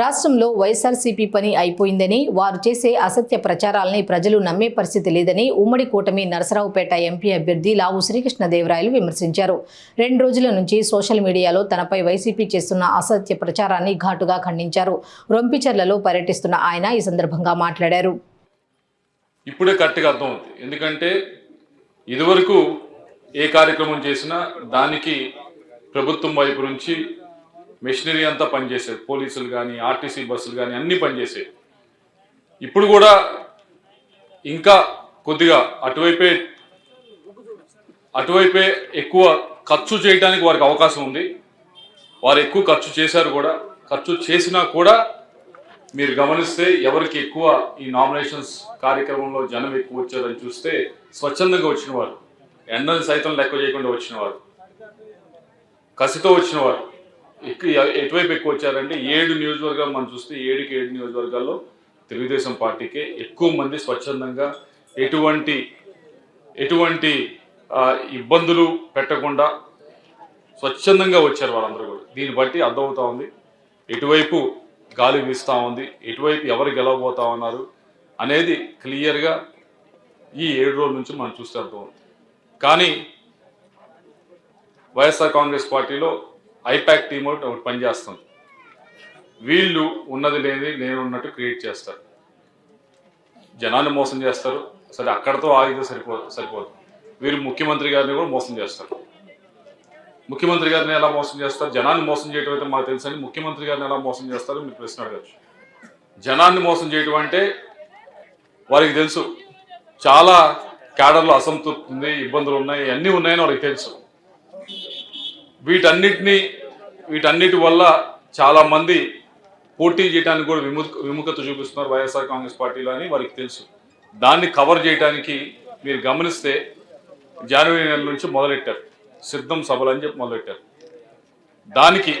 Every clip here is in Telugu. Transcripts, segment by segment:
రాష్ట్రంలో వైఎస్ఆర్సీపీ పని అయిపోయిందని వారు చేసే అసత్య ప్రచారాలని ప్రజలు నమ్మే పరిస్థితి లేదని ఉమ్మడి కూటమి నరసరావుపేట ఎంపీ అభ్యర్థి లావు శ్రీకృష్ణదేవరాయలు విమర్శించారు. రెండు రోజుల నుంచి సోషల్ మీడియాలో తనపై వైసీపీ చేస్తున్న అసత్య ప్రచారాన్ని ఘాటుగా ఖండించారు. రొంపిచర్లలో పర్యటిస్తున్న ఆయన ఈ సందర్భంగా మాట్లాడారు. ఇప్పుడే కరెక్ట్గా అర్థమవుతుంది. ఎందుకంటే ఇదివరకు ఏ కార్యక్రమం చేసినా దానికి ప్రభుత్వం వైపు నుంచి మెషినరీ అంతా పనిచేసేది. పోలీసులు కానీ ఆర్టీసీ బస్సులు కానీ అన్నీ పనిచేసేవి. ఇప్పుడు కూడా ఇంకా కొద్దిగా అటువైపే అటువైపే ఎక్కువ ఖర్చు చేయడానికి వారికి అవకాశం ఉంది. వారు ఎక్కువ ఖర్చు చేశారు కూడా. ఖర్చు చేసినా కూడా మీరు గమనిస్తే ఎవరికి ఎక్కువ ఈ నామినేషన్స్ కార్యక్రమంలో జనం ఎక్కువ వచ్చారని చూస్తే స్వచ్ఛందంగా వచ్చిన వారు ఎండని సైతం లెక్క చేయకుండా వచ్చిన వారు కసితో వచ్చిన వారు ఎక్కువ ఎటువైపు ఎక్కువ వచ్చారంటే ఏడు నియోజకవర్గాలు మనం చూస్తే ఏడుకి ఏడు నియోజకవర్గాల్లో తెలుగుదేశం పార్టీకే ఎక్కువ మంది స్వచ్ఛందంగా ఎటువంటి ఎటువంటి ఇబ్బందులు పెట్టకుండా స్వచ్ఛందంగా వచ్చారు వాళ్ళందరూ కూడా. దీన్ని బట్టి అర్థమవుతా ఉంది. ఎటువైపు గాలి వీస్తూ ఉంది ఎటువైపు ఎవరు గెలవబోతా ఉన్నారు అనేది క్లియర్గా ఈ ఏడు రోజుల నుంచి మనం చూస్తే అర్థమవుతుంది. కానీ వైఎస్ఆర్ కాంగ్రెస్ పార్టీలో ఐపాక్ టీమ్ ఒకటి ఒకటి పనిచేస్తుంది వీళ్ళు ఉన్నది లేని నేను ఉన్నట్టు క్రియేట్ చేస్తారు. జనాన్ని మోసం చేస్తారు. సరే అక్కడతో ఆగితే సరిపో సరిపోదు. వీరు ముఖ్యమంత్రి గారిని కూడా మోసం చేస్తారు. ముఖ్యమంత్రి గారిని ఎలా మోసం చేస్తారు? జనాన్ని మోసం చేయడం అయితే మాకు తెలుసు అని ముఖ్యమంత్రి గారిని ఎలా మోసం చేస్తారో మీరు ప్రశ్న అడగచ్చు. జనాన్ని మోసం చేయడం అంటే వారికి తెలుసు. చాలా క్యాడర్లో అసంతృప్తి ఉంది ఇబ్బందులు ఉన్నాయి అన్నీ ఉన్నాయని వారికి తెలుసు. వీటన్నిటిని వీటన్నిటి వల్ల చాలామంది పోటీ చేయడానికి కూడా విము విముఖత చూపిస్తున్నారు వైఎస్ఆర్ కాంగ్రెస్ పార్టీలో అని వారికి తెలుసు. దాన్ని కవర్ చేయడానికి మీరు గమనిస్తే జనవరి నెల నుంచి మొదలెట్టారు. సిద్ధం సభలు అని చెప్పి మొదలెట్టారు. దానికి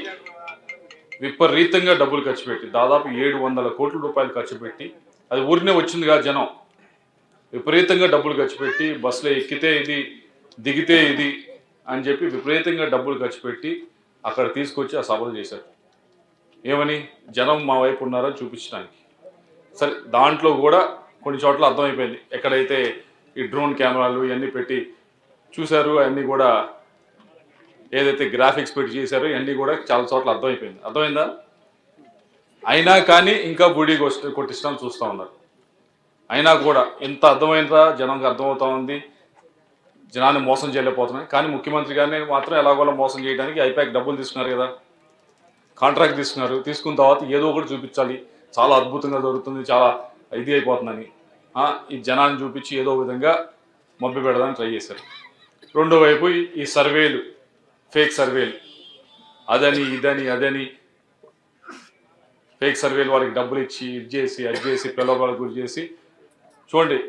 విపరీతంగా డబ్బులు ఖర్చు పెట్టి దాదాపు ఏడు వందల కోట్ల రూపాయలు ఖర్చు పెట్టి అది ఊరినే వచ్చిందిగా జనం. విపరీతంగా డబ్బులు ఖర్చు పెట్టి బస్సులో ఎక్కితే ఇది దిగితే ఇది అని చెప్పి విపరీతంగా డబ్బులు ఖర్చు పెట్టి అక్కడ తీసుకొచ్చి ఆ సభలు చేశారు. ఏమని? జనం మా వైపు ఉన్నారని చూపించడానికి. సరే దాంట్లో కూడా కొన్ని చోట్ల అర్థమైపోయింది. ఎక్కడైతే ఈ డ్రోన్ కెమెరాలు ఇవన్నీ పెట్టి చూశారు అవన్నీ కూడా ఏదైతే గ్రాఫిక్స్ పెట్టి చేశారో ఇవన్నీ కూడా చాలా చోట్ల అర్థమైపోయింది. అర్థమైందా? అయినా కానీ ఇంకా బూడీ కొట్టి కొట్టిస్తాం చూస్తూ ఉన్నారు. అయినా కూడా ఎంత అర్థమైందా జనంకి అర్థమవుతా ఉంది. జనాన్ని మోసం చేయలేకపోతున్నాయి. కానీ ముఖ్యమంత్రి గారిని మాత్రం ఎలాగోలా మోసం చేయడానికి ఐపాక్ డబ్బులు తీసుకున్నారు కదా. కాంట్రాక్ట్ తీసుకున్నారు. తీసుకున్న తర్వాత ఏదో ఒకటి చూపించాలి. చాలా అద్భుతంగా దొరుకుతుంది చాలా ఇది అయిపోతుందని. ఈ జనాన్ని చూపించి ఏదో విధంగా మబ్బి పెడదానికి ట్రై చేశారు. రెండో వైపు ఈ- సర్వేలు ఫేక్ సర్వేలు. అదని ఇదని అదని. ఫేక్ సర్వేలు వారికి డబ్బులు ఇచ్చి ఇది చేసి అది చేసి పిల్లవాళ్ళకి గురి చేసి. చూడండి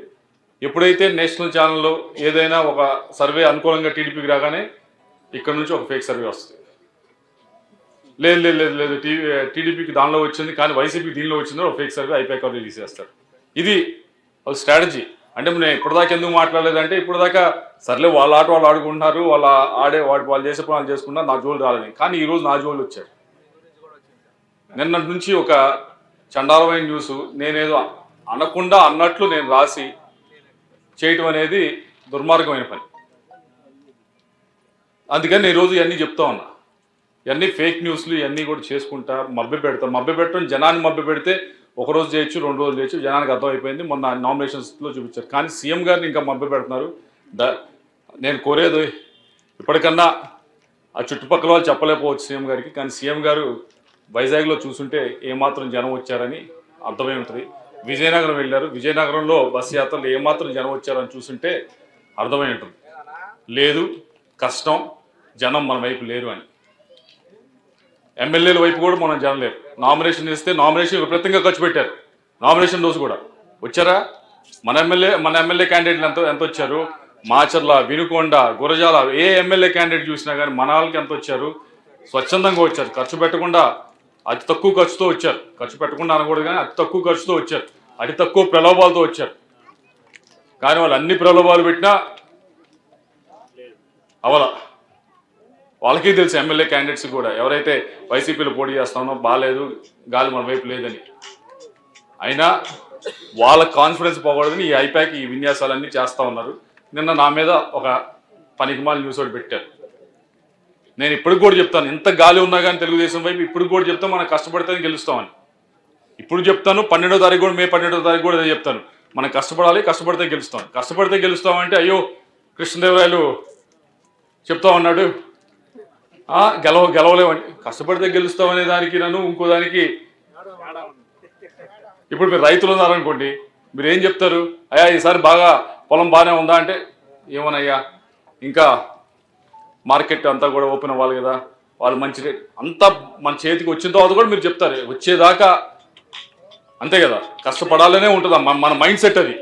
ఎప్పుడైతే నేషనల్ ఛానల్లో ఏదైనా ఒక సర్వే అనుకూలంగా టీడీపీకి రాగానే ఇక్కడ నుంచి ఒక ఫేక్ సర్వే వస్తుంది. లేదు లేదు లేదు లేదు టీవీ టీడీపీకి దానిలో వచ్చింది కానీ వైసీపీ దీనిలో వచ్చిందో ఒక ఫేక్ సర్వే అయిపోయి రిలీజ్ చేస్తారు. ఇది ఒక స్ట్రాటజీ. అంటే నేను ఇప్పటిదాకా ఎందుకు మాట్లాడలేదంటే ఇప్పటిదాకా సర్లే వాళ్ళ ఆట వాళ్ళు ఆడుకుంటున్నారు వాళ్ళ ఆడే వాడు వాళ్ళు చేసే పనులు చేసుకుంటున్నారు నా జోలు రాలేదు. కానీ ఈరోజు నా జోలు వచ్చారు నిన్నటి నుంచి ఒక చండాలమైన న్యూస్ నేనేదో అనకుండా అన్నట్లు నేను రాసి చేయటం అనేది దుర్మార్గమైన పని. అందుకని ఈరోజు ఇవన్నీ చెప్తా ఉన్నా. ఇవన్నీ ఫేక్ న్యూస్లు ఇవన్నీ కూడా చేసుకుంటా మభ్య పెడతాం. మభ్య పెట్టడం జనాన్ని మభ్య పెడితే ఒక రోజు చేయొచ్చు రెండు రోజులు చేయొచ్చు జనానికి అర్థమైపోయింది. మొన్న నామినేషన్స్లో చూపించారు. కానీ సీఎం గారిని ఇంకా మభ్య పెడుతున్నారు. నేను కోరేది ఇప్పటికన్నా ఆ చుట్టుపక్కల వాళ్ళు చెప్పలేకపోవచ్చు సీఎం గారికి. కానీ సీఎం గారు వైజాగ్లో చూసుంటే ఏమాత్రం జనం వచ్చారని అర్థమై ఉంటుంది. విజయనగరం వెళ్ళారు. విజయనగరంలో బస్ యాత్రలు ఏమాత్రం జనం వచ్చారని చూసుంటే అర్థమై ఉంటుంది. లేదు కష్టం జనం మన వైపు లేరు అని. ఎమ్మెల్యేల వైపు కూడా మనం జనం లేరు. నామినేషన్ ఇస్తే నామినేషన్ విపరీతంగా ఖర్చు పెట్టారు. నామినేషన్ రోజు కూడా. వచ్చారా? మన ఎమ్మెల్యే మన ఎమ్మెల్యే క్యాండిడేట్లు ఎంత ఎంత వచ్చారు? మాచర్ల వినుకొండ గురజాల ఏ ఎమ్మెల్యే క్యాండిడేట్ చూసినా కానీ మన వాళ్ళకి ఎంత వచ్చారు? స్వచ్ఛందంగా వచ్చారు. ఖర్చు పెట్టకుండా అతి తక్కువ ఖర్చుతో వచ్చారు. ఖర్చు పెట్టకుండా అనకూడదు కానీ అతి తక్కువ ఖర్చుతో వచ్చారు. అతి తక్కువ ప్రలోభాలతో వచ్చారు. కానీ వాళ్ళు అన్ని ప్రలోభాలు పెట్టినా అవల. వాళ్ళకి తెలుసు ఎమ్మెల్యే క్యాండిడేట్స్ కూడా. ఎవరైతే వైసీపీలో పోటీ చేస్తామో బాగాలేదు గాలి మన వైపు లేదని. అయినా వాళ్ళ కాన్ఫిడెన్స్ పోకూడదని ఈ ఐపాక్ ఈ విన్యాసాలన్నీ చేస్తూ ఉన్నారు. నిన్న నా మీద ఒక పనికిమాల న్యూస్ ఒకటి పెట్టారు. నేను ఇప్పుడు కూడా చెప్తాను ఎంత గాలి ఉన్నా కానీ తెలుగుదేశం వైపు ఇప్పుడు కూడా చెప్తాం మనం కష్టపడితేనే గెలుస్తామని. ఇప్పుడు చెప్తాను పన్నెండో తారీఖు కూడా మే పన్నెండో తారీఖు కూడా అదే చెప్తాను. మనం కష్టపడాలి కష్టపడితే గెలుస్తాం. కష్టపడితే గెలుస్తామంటే అయ్యో కృష్ణదేవరాయలు చెప్తా ఉన్నాడు. గెలవ గెలవలేమని కష్టపడితే గెలుస్తామనే దానికి నన్ను ఇంకో దానికి. ఇప్పుడు మీరు రైతులు ఉన్నారనుకోండి మీరు ఏం చెప్తారు? అయ్యా ఈసారి బాగా పొలం బాగానే ఉందా అంటే ఏమోనయ్యా ఇంకా మార్కెట్ అంతా కూడా ఓపెన్ అవ్వాలి కదా. వాళ్ళు మంచి రేట్ అంతా మన చేతికి వచ్చిన తర్వాత కూడా మీరు చెప్తారు వచ్చేదాకా అంతే కదా. కష్టపడాలనే ఉంటుందా మన మన మైండ్ సెట్ అది.